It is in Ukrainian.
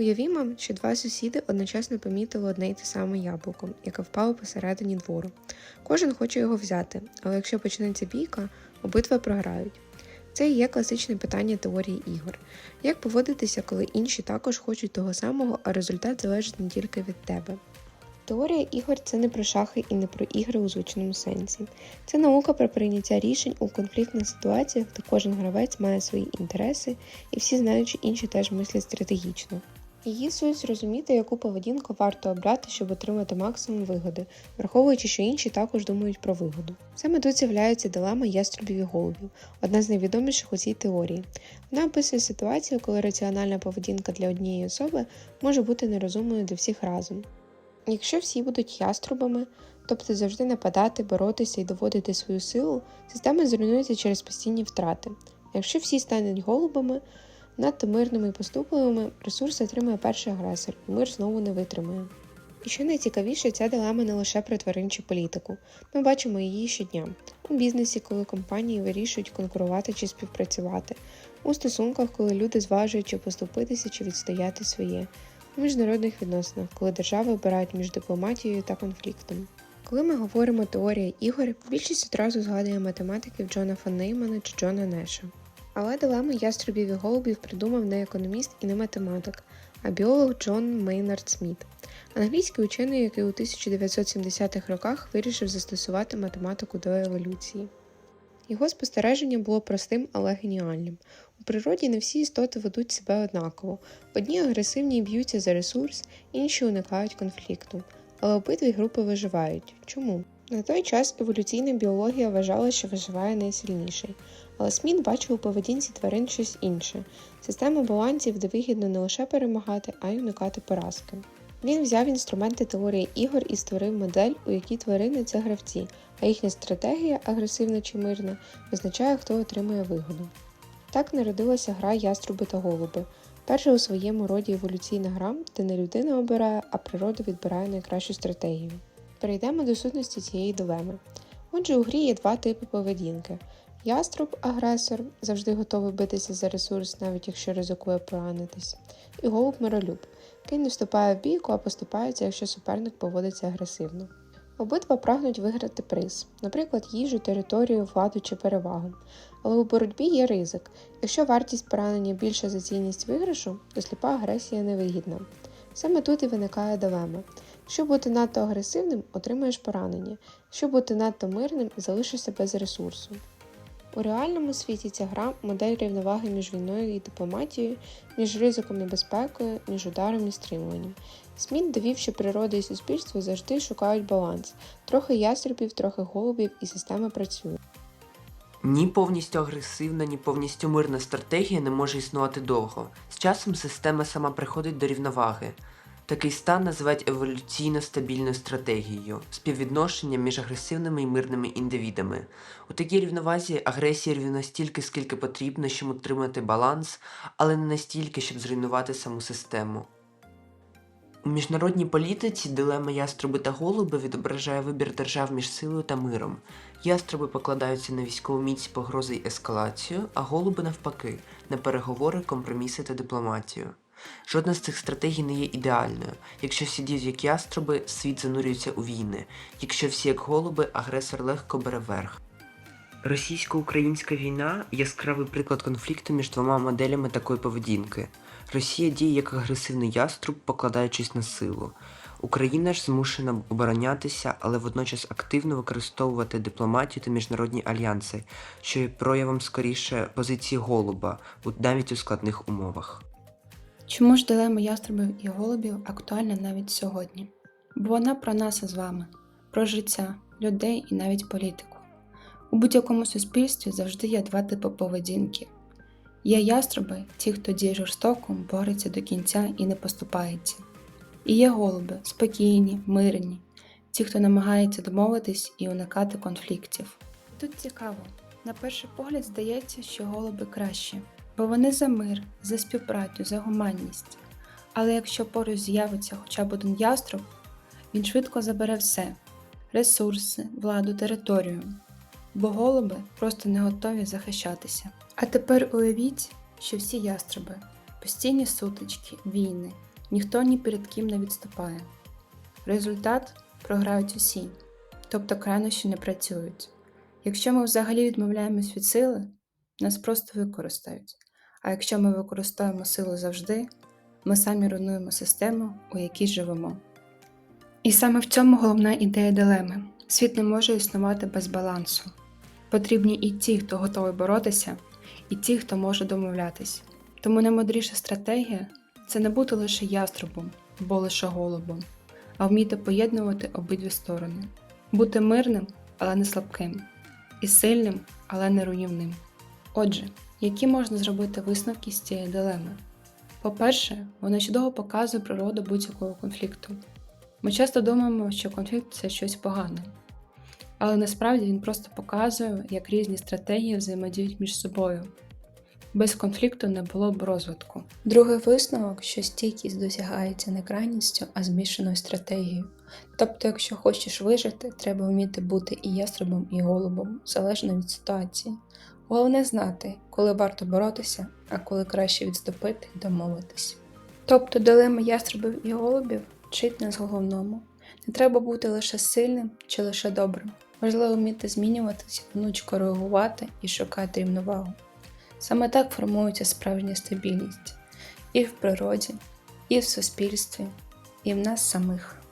Уявімо, що два сусіди одночасно помітили одне й те саме яблуко, яке впало посередині двору. Кожен хоче його взяти, але якщо почнеться бійка, обидва програють. Це і є класичне питання теорії ігор. Як поводитися, коли інші також хочуть того самого, а результат залежить не тільки від тебе? Теорія ігор це не про шахи і не про ігри у звичному сенсі. Це наука про прийняття рішень у конфліктних ситуаціях, де кожен гравець має свої інтереси, і всі знають, що інші теж мислять стратегічно. Її суть зрозуміти, яку поведінку варто обрати, щоб отримати максимум вигоди, враховуючи, що інші також думають про вигоду. Саме тут з'являється дилема яструбів і голубів, одна з найвідоміших у цій теорії. Вона описує ситуацію, коли раціональна поведінка для однієї особи може бути нерозумною для всіх разом. Якщо всі будуть яструбами, тобто завжди нападати, боротися і доводити свою силу, система зруйнується через постійні втрати. Якщо всі стануть голубами, надто мирними і поступливими, ресурси отримує перший агресор, і мир знову не витримає. І що найцікавіше, ця дилема не лише про тваринчу політику. Ми бачимо її щодня у бізнесі, коли компанії вирішують конкурувати чи співпрацювати, у стосунках, коли люди зважують, чи поступитися, чи відстояти своє, у міжнародних відносинах, коли держави обирають між дипломатією та конфліктом. Коли ми говоримо теорія ігор, більшість одразу згадує математиків Джона фон Неймана чи Джона Неша. Але дилеми яструбів і голубів придумав не економіст і не математик, а біолог Джон Мейнард Сміт, англійський учений, який у 1970-х роках вирішив застосувати математику до еволюції. Його спостереження було простим, але геніальним. У природі не всі істоти ведуть себе однаково. Одні агресивні і б'ються за ресурс, інші уникають конфлікту. Але обидві групи виживають. Чому? На той час еволюційна біологія вважала, що виживає найсильніший, але Сміт бачив у поведінці тварин щось інше систему балансів, де вигідно не лише перемагати, а й уникати поразки. Він взяв інструменти теорії ігор і створив модель, у якій тварини це гравці, а їхня стратегія, агресивна чи мирна, визначає, хто отримує вигоду. Так народилася гра Яструби та голуби, перша у своєму роді еволюційна гра, де не людина обирає, а природа відбирає найкращу стратегію. Перейдемо до сутності цієї дилеми. Отже, у грі є два типи поведінки. Яструб агресор, завжди готовий битися за ресурс, навіть якщо ризикує поранитись, і голуб миролюб, який не вступає в бійку, а поступається, якщо суперник поводиться агресивно. Обидва прагнуть виграти приз, наприклад, їжу, територію, владу чи перевагу. Але у боротьбі є ризик. Якщо вартість поранення більша за цінність виграшу, то сліпа агресія невигідна. Саме тут і виникає дилема. Якщо бути надто агресивним, отримаєш поранення, якщо бути надто мирним, залишишся без ресурсу. У реальному світі ця гра модель рівноваги між війною і дипломатією, між ризиком і безпекою, між ударом і стримуванням. Сміт довів, що природа і суспільство завжди шукають баланс, трохи яструбів, трохи голубів, і система працює. Ні повністю агресивна, ні повністю мирна стратегія не може існувати довго. З часом система сама приходить до рівноваги. Такий стан називають еволюційно стабільною стратегією, співвідношенням між агресивними і мирними індивідами. У такій рівновазі агресія рівна стільки, скільки потрібно, щоб утримати баланс, але не настільки, щоб зруйнувати саму систему. У міжнародній політиці дилема яструби та голуби відображає вибір держав між силою та миром. Яструби покладаються на військову міць погрози й ескалацію, а голуби навпаки на переговори, компроміси та дипломатію. Жодна з цих стратегій не є ідеальною. Якщо всі діють як яструби, світ занурюється у війни. Якщо всі як голуби, агресор легко бере верх. Російсько-українська війна яскравий приклад конфлікту між двома моделями такої поведінки. Росія діє як агресивний яструб, покладаючись на силу. Україна ж змушена оборонятися, але водночас активно використовувати дипломатію та міжнародні альянси, що є проявом скоріше позиції голуба, навіть у складних умовах. Чому ж дилема ястребів і голубів актуальна навіть сьогодні? Бо вона про нас із вами, про життя, людей і навіть політику. У будь-якому суспільстві завжди є два типи поведінки. Є ястреби, ті, хто діє жорстоко, бореться до кінця і не поступається. І є голуби, спокійні, мирні, ті, хто намагається домовитись і уникати конфліктів. Тут цікаво, на перший погляд здається, що голуби кращі, бо вони за мир, за співпрацю, за гуманність. Але якщо поруч з'явиться хоча б один яструб, він швидко забере все ресурси, владу, територію, бо голуби просто не готові захищатися. А тепер уявіть, що всі яструби Постійні сутички, війни, ніхто ні перед ким не відступає. Результат програють усі, тобто крайнощі не працюють. Якщо ми взагалі відмовляємось від сили, нас просто використають. А якщо ми використовуємо силу завжди, ми самі руйнуємо систему, у якій живемо. І саме в цьому головна ідея дилеми. Світ не може існувати без балансу. Потрібні і ті, хто готовий боротися, і ті, хто може домовлятись. Тому наймудріша стратегія це не бути лише яструбом або лише голубом, а вміти поєднувати обидві сторони, бути мирним, але не слабким, і сильним, але не руйнівним. Отже, які можна зробити висновки з цієї дилеми? По-перше, вона чудово показує природу будь-якого конфлікту. Ми часто думаємо, що конфлікт це щось погане, але насправді він просто показує, як різні стратегії взаємодіють між собою. Без конфлікту не було б розвитку. Другий висновок, що стійкість досягається не крайністю, а змішаною стратегією. Тобто, якщо хочеш вижити, треба вміти бути і ястребом, і голубом, залежно від ситуації. Головне знати, коли варто боротися, а коли краще відступити і домовитись. Тобто дилема ястребів і голубів вчить нас головному. Не треба бути лише сильним чи лише добрим. Важливо вміти змінюватися, гнучко реагувати і шукати рівновагу. Саме так формується справжня стабільність і в природі, і в суспільстві, і в нас самих.